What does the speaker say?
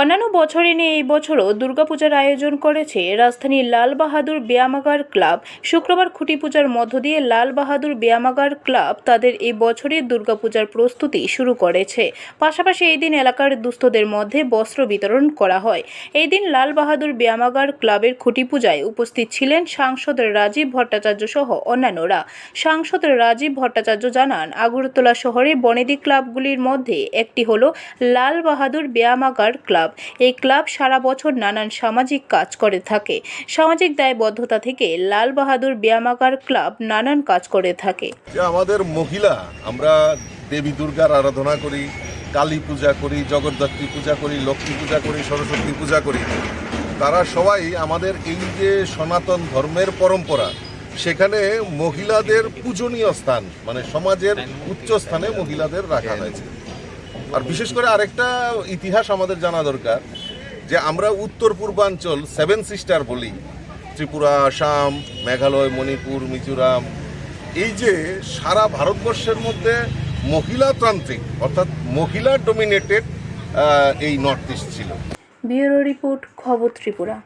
অন্যান্য বছরে নিয়ে এই বছরও দুর্গাপূজার আয়োজন করেছে রাজধানীর লাল বাহাদুর ব্যায়ামাগার ক্লাব। শুক্রবার খুঁটি পূজার মধ্য দিয়ে লাল বাহাদুর ব্যায়ামাগার ক্লাব তাদের এই বছরের দুর্গাপূজার প্রস্তুতি শুরু করেছে। পাশাপাশি এই দিন এলাকার দুস্থদের মধ্যে বস্ত্র বিতরণ করা হয়। এই দিন লাল বাহাদুর ব্যায়ামাগার ক্লাবের খুঁটি পূজায় উপস্থিত ছিলেন সাংসদ রাজীব ভট্টাচার্য সহ অন্যান্যরা। সাংসদ রাজীব ভট্টাচার্য জানান, আগরতলা শহরে বনেদি ক্লাবগুলির মধ্যে একটি হলো লাল বাহাদুর ব্যায়ামাগার ক্লাব। এই ক্লাব সারা বছর নানান সামাজিক কাজ করে থাকে। সামাজিক দায়বদ্ধতা থেকে লাল বাহাদুর ব্যায়ামাগার ক্লাব নানান কাজ করে থাকে। আমাদের মহিলা, আমরা দেবী দুর্গার আরাধনা করি, কালী পূজা করি, জগদ্ধাত্রী পূজা করি, লক্ষ্মী পূজা করি, সরস্বতী পূজা করি। তারা সবাই আমাদের এই যে সনাতন ধর্মের পরম্পরা, সেখানে মহিলাদের পূজনীয় স্থান মানে সমাজের উচ্চ স্থানে মহিলাদের রাখা হয়েছে। আর বিশেষ করে আরেকটা ইতিহাস আমাদের জানা দরকার, যে আমরা উত্তর পূর্বাঞ্চল সেভেন সিস্টার বলি, ত্রিপুরা, আসাম, মেঘালয়, মণিপুর, মিজোরাম। এই যে সারা ভারতবর্ষের মধ্যে মহিলাতান্ত্রিক, অর্থাৎ মহিলা ডোমিনেটেড এই নর্থ ইস্ট ছিল। ব্যুরো রিপোর্ট, খবর ত্রিপুরা।